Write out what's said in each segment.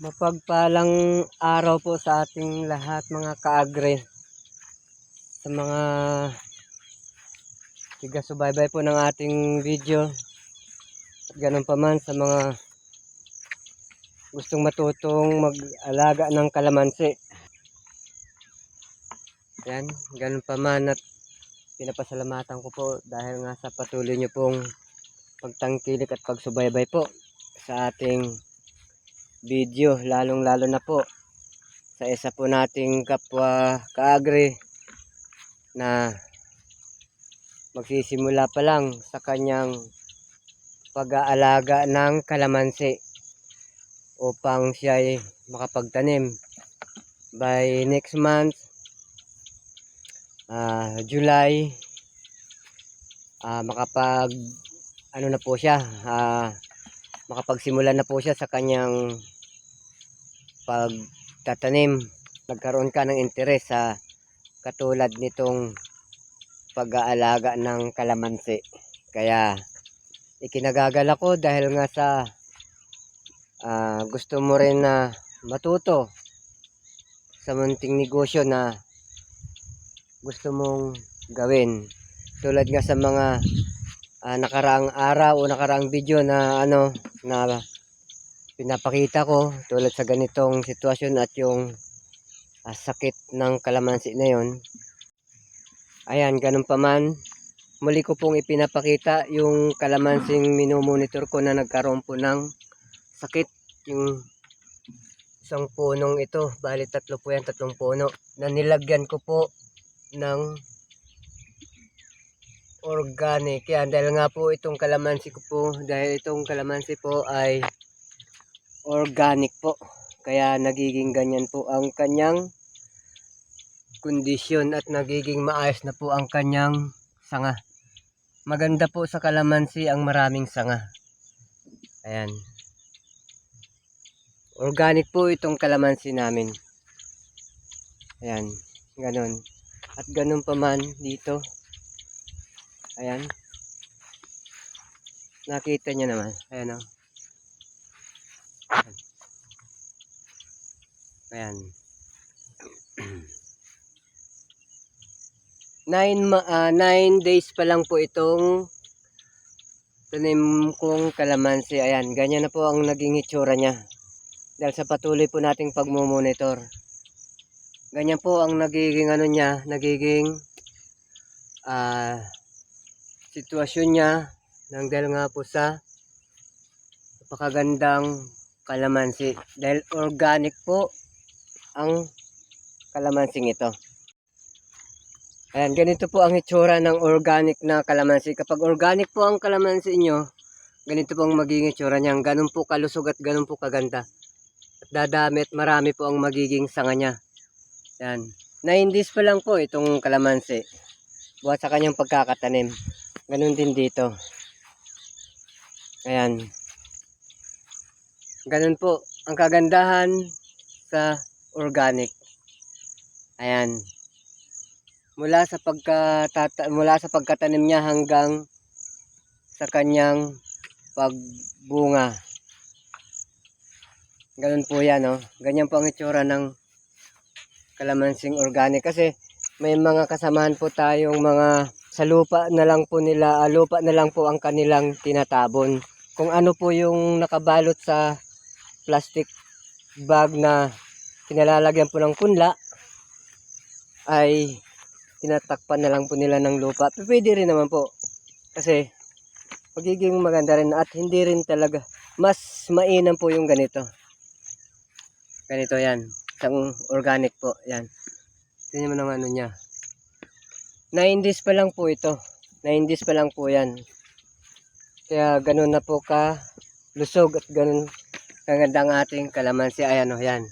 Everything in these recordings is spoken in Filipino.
Mapagpalang araw po sa ating lahat mga kaagre. Sa mga tiga-subaybay po ng ating video. At ganun pa man sa mga gustong matutong mag-alaga ng kalamansi. Yan, ganun pa man at pinapasalamatan ko po dahil nga sa patuloy nyo pong pagtangkilik at pagsubaybay po sa ating video lalong lalo na po sa isa po nating kapwa kaagri na magsisimula pa lang sa kanyang pag-aalaga ng kalamansi upang siya ay makapagtanim. By next month ah, July ah, makapag ano na po siya ah, makapagsimula na po siya sa kanyang pagtatanim. Nagkaroon ka ng interes sa katulad nitong pag-aalaga ng kalamansi. Kaya ikinagagal ako dahil nga sa ah, gusto mo rin na matuto sa munting negosyo na gusto mong gawin. Tulad nga sa mga ah, nakaraang araw o nakaraang video na ano na pinapakita ko tulad sa ganitong sitwasyon at yung ah, sakit ng kalamansi na yon ayan ganun pa man. Muli ko pong ipinapakita yung kalamansing minomonitor ko na nagkaroon po ng sakit yung isang punong ito bali tatlo po yan tatlong puno na nilagyan ko po ng organic. Yan dahil nga po itong kalamansi ko po dahil itong kalamansi po ay organic po. Kaya nagiging ganyan po ang kanyang kondisyon at nagiging maayos na po ang kanyang sanga. Maganda po sa kalamansi ang maraming sanga. Ayan. Organic po itong kalamansi namin. Ayan ganun at ganun pa man dito Ayan. Nakita niyo naman. Ayan o. Ayan. nine, ah, nine days pa lang po itong tanim kong kalamansi. Ayan. Ganyan na po ang naging itsura niya. Dahil sa patuloy po nating pagmumonitor. Ganyan po ang nagiging ano niya. Nagiging ah sitwasyon niya nang dahil nga po sa napakagandang kalamansi. Dahil organic po ang kalamansing ito. Ayan ganito po ang itsura ng organic na kalamansi. Kapag organic po ang kalamansi nyo ganito po ang magiging itsura niya. Ganun po kalusog at ganun po kaganda. At dadami at marami po ang magiging sanga niya. Yan 9 days pa lang po itong kalamansi. Buhat sa kanyang pagkakatanim Ganun din dito. Ayan. Ganun po. Ang kagandahan sa organic. Ayan. Mula sa pagkatata mula sa pagkatanim niya hanggang sa kanyang pagbunga. Ganun po 'yan, oh. Ganyan po ang itsura ng kalamansing organic kasi may mga kasamahan po tayong mga sa lupa na lang po nila, uh, lupa na lang po ang kanilang tinatabon. Kung ano po yung nakabalot sa plastic bag na kinalalagyan po ng punla, ay tinatakpan na lang po nila ng lupa. Pwede rin naman po. Kasi magiging maganda rin at hindi rin talaga mas mainam po yung ganito. Ganito yan. Isang organic po. Yan. Tingnan mo ng ano niya. 9 days pa lang po ito. 9 days pa lang po yan. Kaya ganun na po ka lusog at ganun kaganda ang ating kalamansi. Ayan o, yan.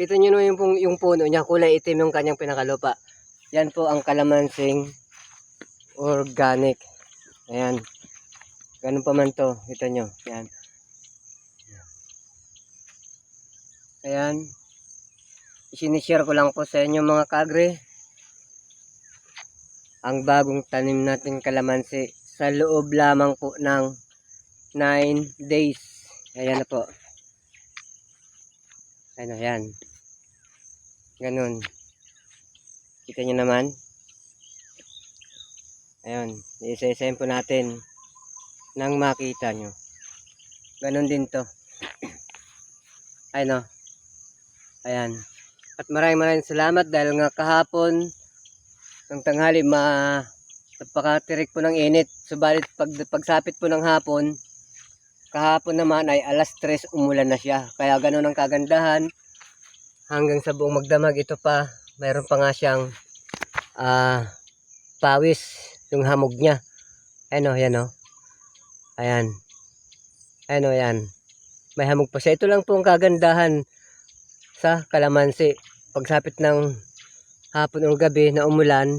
Kita nyo yung, yung puno niya, kulay itim yung kanyang pinakalupa. Yan po ang kalamansing organic. Ayan. Ganun pa man to. Kita nyo. Yan. Ayan. Isinishare ko lang po sa inyo mga kagre ang bagong tanim natin kalamansi sa loob lamang po ng 9 days. Ayan na po. Ano, yan. Ganun. Kita nyo naman. Ayun. Isa-isayin po natin nang makita nyo. Ganun din to. Ay no. Ayan. At maraming maraming salamat dahil nga kahapon ng tanghali ma napakatirik po ng init. Subalit pag pagsapit po ng hapon, kahapon naman ay alas 3 umulan na siya. Kaya ganun ang kagandahan. Hanggang sa buong magdamag ito pa, mayroon pa nga siyang ah pawis, yung hamog niya. Ano, yan o. Ayan. Ano, yan. May hamog pa siya. Ito lang po ang kagandahan sa kalamansi. Pagsapit ng hapon o gabi na umulan,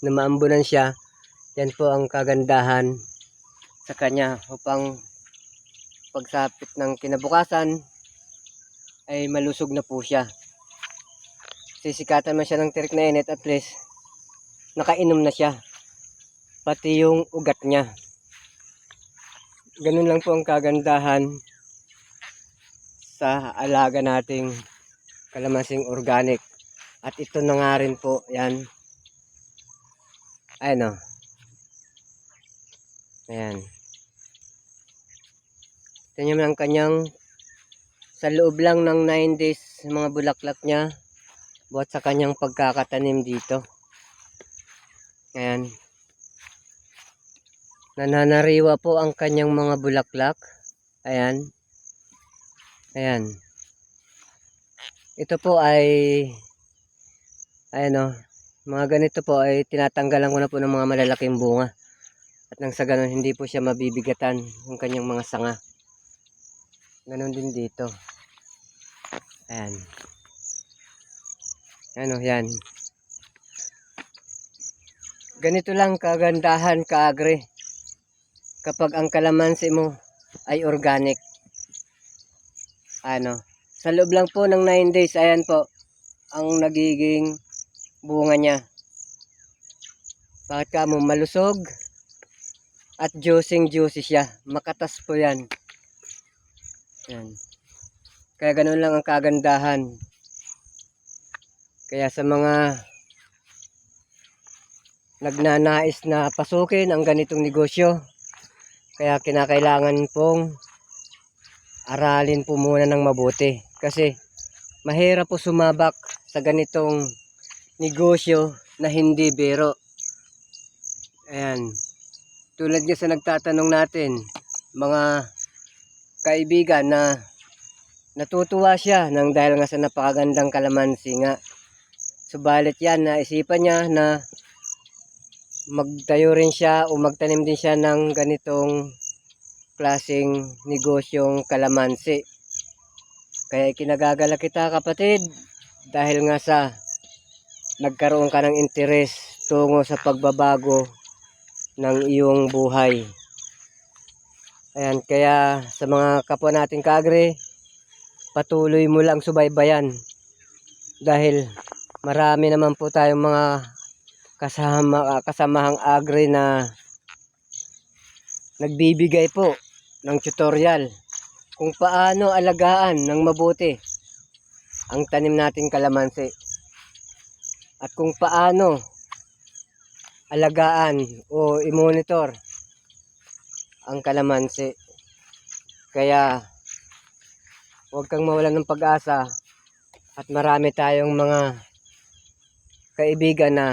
na maambunan siya, yan po ang kagandahan sa kanya upang pagsapit ng kinabukasan ay malusog na po siya. Sisikatan man siya ng tirik na init at least nakainom na siya. Pati yung ugat niya. Ganun lang po ang kagandahan sa alaga nating kalamasing organic. At ito na nga rin po, yan. Ayan o. Ayan. Tingnan mo ang kanyang sa loob lang ng 9 days mga bulaklak niya buhat sa kanyang pagkakatanim dito. Ayan. Nananariwa po ang kanyang mga bulaklak. Ayan. Ayan. Ito po ay ayan o. Mga ganito po ay tinatanggalan ko na po ng mga malalaking bunga. At nang sa ganun hindi po siya mabibigatan yung kanyang mga sanga. Ganon din dito. Ayan. Ano, yan. Ganito lang kagandahan kaagre. Kapag ang kalamansi mo ay organic. Ano, sa loob lang po ng 9 days, ayan po, ang nagiging bunga niya. Bakit ka mo malusog at juicing juicy siya. Makatas po yan. Yan. Kaya ganun lang ang kagandahan. Kaya sa mga nagnanais na pasukin ang ganitong negosyo, kaya kinakailangan pong aralin po muna ng mabuti. Kasi mahirap po sumabak sa ganitong negosyo na hindi biro. Ayan. Tulad nga sa nagtatanong natin, mga kaibigan na natutuwa siya nang dahil nga sa napakagandang kalamansi nga. Subalit yan, naisipan niya na magtayo rin siya o magtanim din siya ng ganitong klaseng negosyong kalamansi. Kaya kinagagala kita kapatid dahil nga sa nagkaroon ka ng interes tungo sa pagbabago ng iyong buhay. Ayan, kaya sa mga kapwa nating kagre, patuloy mo lang subaybayan. Dahil marami naman po tayong mga kasama, kasamahang agre na nagbibigay po ng tutorial kung paano alagaan ng mabuti ang tanim nating kalamansi. At kung paano alagaan o i-monitor ang kalamansi. Kaya huwag kang mawalan ng pag-asa at marami tayong mga kaibigan na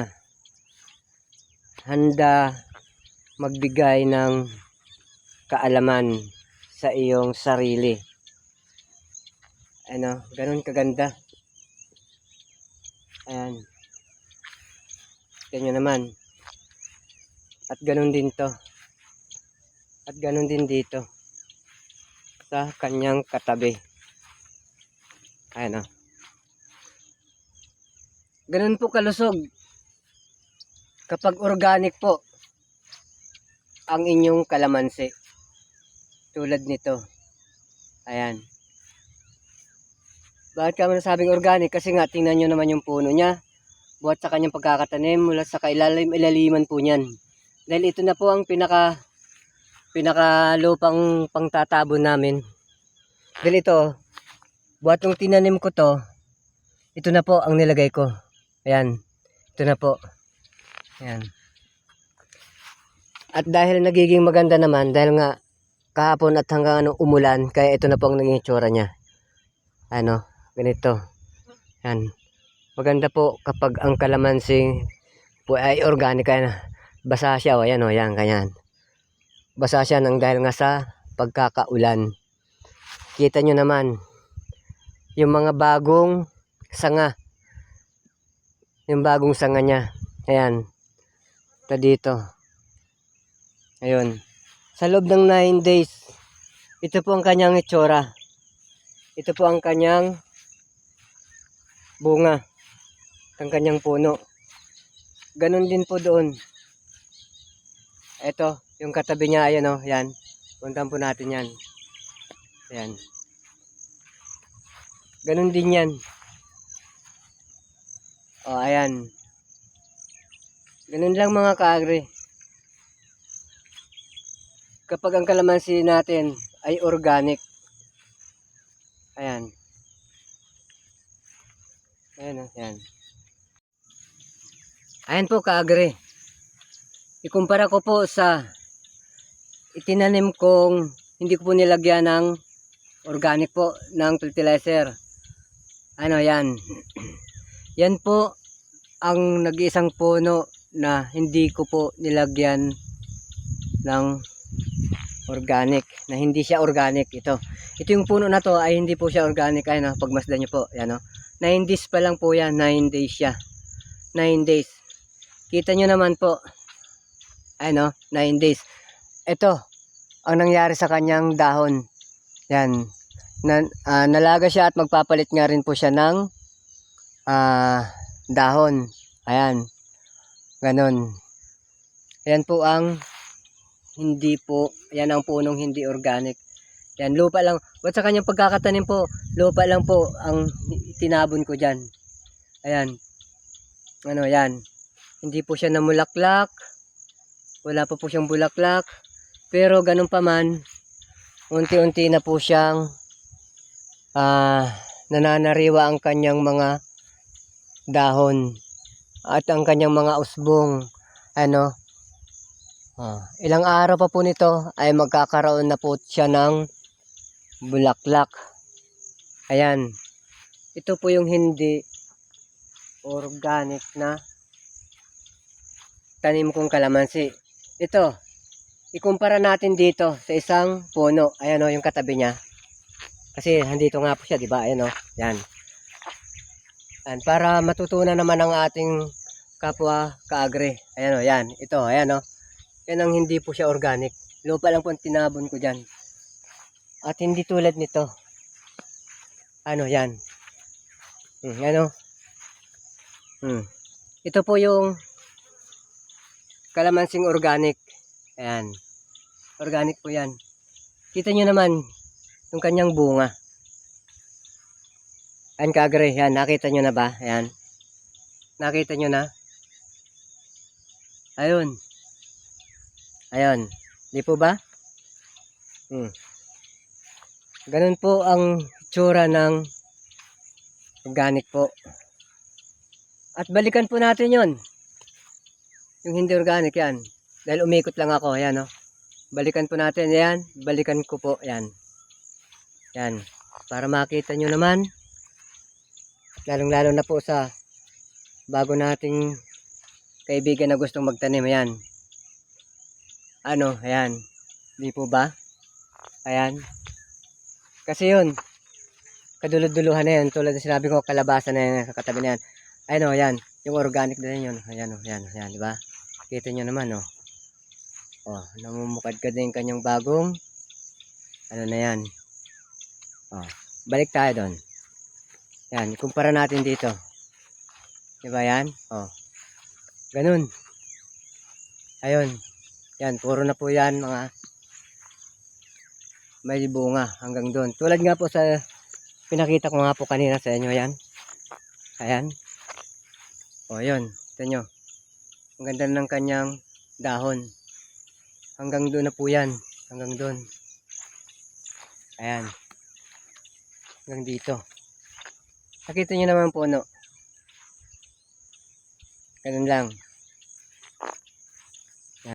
handa magbigay ng kaalaman sa iyong sarili. Ano, ganun kaganda. Ayan. Ganyan naman. At ganun din to. At ganun din dito. Sa kanyang katabi. Ayan o. Ganun po kalusog. Kapag organic po ang inyong kalamansi. Tulad nito. Ayan. Bakit ka nasabing organic? Kasi nga, tingnan nyo naman yung puno niya. Buhat sa kanyang pagkakatanim mula sa kailalim, ilaliman po niyan. Dahil ito na po ang pinaka pinaka lupang pangtatabo namin. Dahil ito, buhat nung tinanim ko to, ito na po ang nilagay ko. Ayan. Ito na po. Ayan. At dahil nagiging maganda naman, dahil nga kahapon at hanggang ano, umulan, kaya ito na po ang naging itsura niya. Ano, ganito. Ayan. Maganda po kapag ang kalamansi po ay organic na. Basa siya, o ayan o, ayan, ganyan. Basa siya nang dahil nga sa pagkakaulan. Kita nyo naman, yung mga bagong sanga. Yung bagong sanga niya. Ayan. Ito dito. Ayun. Sa loob ng 9 days, ito po ang kanyang itsura. Ito po ang kanyang bunga. Ang kanyang puno. Ganon din po doon. Ito, yung katabi niya, ayan o, yan. Puntan po natin yan. Ayan. Ganon din yan. O, ayan. Ganun lang mga kaagri. Kapag ang kalamansi natin ay organic. Ayan. Ayan ayan. Ayan po kaagri. Ikumpara ko po sa itinanim kong hindi ko po nilagyan ng organic po ng fertilizer. Ano yan? yan po ang nag-iisang puno na hindi ko po nilagyan ng organic na hindi siya organic ito. Ito yung puno na to ay hindi po siya organic. Ay no pagmasdan nyo po. Yan no? 9 days pa lang po yan. 9 days siya. 9 days kita nyo naman po ay no 9 days ito ang nangyari sa kanyang dahon yan na, ah, nalaga siya at magpapalit nga rin po siya ng ah, dahon ayan ganon yan po ang hindi po, yan ang punong hindi organic. Yan, lupa lang. At sa kanyang pagkakatanim po, lupa lang po ang tinabon ko dyan. Ayan. Ano, yan. Hindi po siya namulaklak. Wala pa po siyang bulaklak. Pero ganun pa man, unti-unti na po siyang ah, nananariwa ang kanyang mga dahon at ang kanyang mga usbong ano Ah, ilang araw pa po nito ay magkakaroon na po siya ng bulaklak. Ayan. Ito po yung hindi organic na tanim kong kalamansi. Ito, ikumpara natin dito sa isang puno. Ayan o, yung katabi niya. Kasi handito nga po siya, di ba? Ayan o, yan. Ayan, para matutunan naman ang ating kapwa kaagre. Ayan o, yan. Ito, ayan o. Yan ang hindi po siya organic. Lupa lang po ang tinabon ko dyan. At hindi tulad nito. Ano, yan. Hmm, yan o. Hmm. Ito po yung kalamansing organic. Ayan. Organic po yan. Kita nyo naman yung kanyang bunga. Ayan kagre. Yan, nakita nyo na ba? Ayan. Nakita nyo na? Ayun. Ayun. Di po ba? Hmm. Ganun po ang tsura ng organic po. At balikan po natin yon Yung hindi organic yan. Dahil umikot lang ako. Ayan o. Balikan po natin. Yan. Balikan ko po. Yan. Yan. Para makita nyo naman. Lalong lalo na po sa bago nating kaibigan na gustong magtanim. Ayan ano, ayan. Di po ba? Ayan. Kasi yun, kadulod-duluhan na yun. Tulad na sinabi ko, kalabasa na yan, kakatabi na yan. Ayan o, ayan. Yung organic na yun. Ayan o, ayan, ayan, di ba? Kita nyo naman o. O, namumukad ka din kanyang bagong, ano na yan. O, balik tayo doon. Yan, kumpara natin dito. Di ba yan? O, ganun. Ayun. Yan, puro na po yan mga may bunga hanggang doon. Tulad nga po sa pinakita ko nga po kanina sa inyo yan. Ayan. O yun, ito nyo. Ang ganda ng kanyang dahon. Hanggang doon na po yan. Hanggang doon. Ayan. Hanggang dito. Nakita nyo naman po, no? Ganun lang.